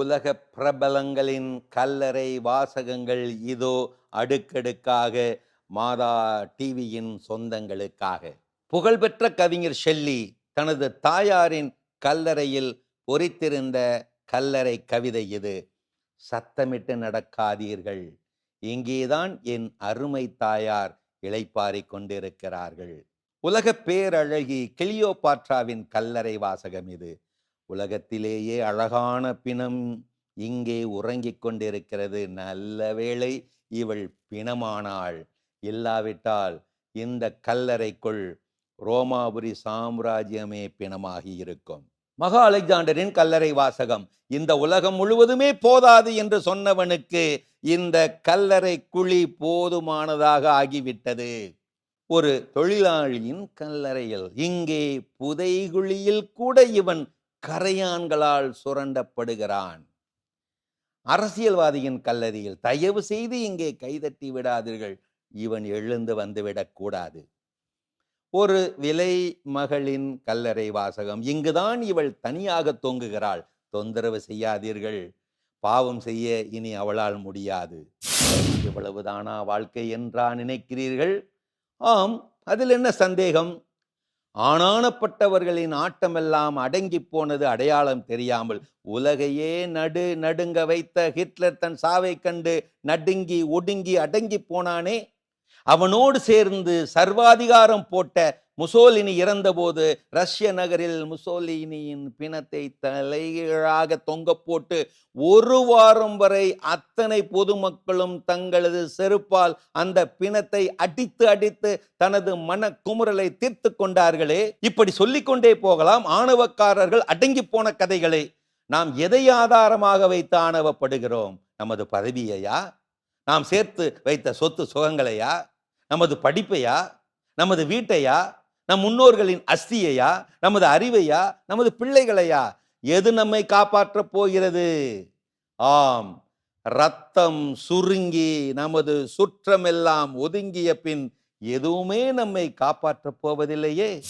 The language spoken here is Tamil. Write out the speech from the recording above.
உலக பிரபலங்களின் கல்லறை வாசகங்கள் இதோ அடுக்கடுக்காக மாதா டிவியின் சொந்தங்களுக்காக. புகழ்பெற்ற கவிஞர் ஷெல்லி தனது தாயாரின் கல்லறையில் பொறித்திருந்த கல்லறை கவிதை இது. சத்தமிட்டு நடக்காதீர்கள். இங்கேதான் என் அருமை தாயார் இளைப்பாறிக் கொண்டிருக்கிறார்கள். உலக பேரழகி கிளியோபாட்ராவின் கல்லறை வாசகம் இது. உலகத்திலேயே அழகான பிணம் இங்கே உறங்கிக் கொண்டிருக்கிறது. நல்ல வேளை இவள் பிணமானாள். இல்லாவிட்டால் இந்த கல்லறைக்குள் ரோமாபுரி சாம்ராஜ்யமே பிணமாகி இருக்கும். மகா அலெக்சாண்டரின் கல்லறை வாசகம் இந்த உலகம் முழுவதுமே போதாது என்று சொன்னவனுக்கு இந்த கல்லறை குழி போதுமானதாக ஆகிவிட்டது. ஒரு தொழிலாளியின் கல்லறையில் இங்கே புதைகுழியில் கூட இவன் கரையான்களால் சுரண்டப்படுகிறான். அரசியல்வாதியின் கல்லறையில் தயவு செய்து இங்கே கைதட்டி விடாதீர்கள். இவன் எழுந்து வந்துவிடக்கூடாது ஒரு விலை மகளின் கல்லறை வாசகம் இங்குதான் இவள் தனியாக தொங்குகிறாள். தொந்தரவு செய்யாதீர்கள். பாவம் செய்ய இனி அவளால் முடியாது. இவ்வளவுதானா வாழ்க்கை என்றா நினைக்கிறீர்கள்? ஆம். அதில் என்ன சந்தேகம்? ஆணானப்பட்டவர்களின் ஆட்டமெல்லாம் அடங்கி போனது அடையாளம் தெரியாமல் உலகையே நடு நடுங்க வைத்த ஹிட்லர் தன் சாவை கண்டு நடுங்கி ஒடுங்கி அடங்கி போனானே? அவனோடு சேர்ந்து சர்வாதிகாரம் போட்ட முசோலினி இறந்தபோது ரஷ்ய நகரில் முசோலினியின் பிணத்தை தலைகீழாக தொங்க போட்டு ஒரு வாரம் வரை அத்தனை பொதுமக்களும் தங்களது செருப்பால் அந்த பிணத்தை அடித்து அடித்து தனது மன குமுறலை தீர்த்து கொண்டார்களே. இப்படி சொல்லிக்கொண்டே போகலாம். ஆணவக்காரர்கள் அடங்கி போன கதைகளை நாம் எதை ஆதாரமாக வைத்து ஆணவப்படுகிறோம்? நமது பதவியையா? நாம் சேர்த்து வைத்த சொத்து சுகங்களையா? நமது படிப்பையா? நமது வீட்டையா? நம் முன்னோர்களின் அஸ்தியையா? நமது அறிவையா? நமது பிள்ளைகளையா? எது நம்மை காப்பாற்றப் போகிறது? ஆம் ரத்தம் சுருங்கி நமது சுற்றமெல்லாம் ஒதுங்கிய பின் எதுவுமே நம்மை காப்பாற்றப் போவதில்லையே.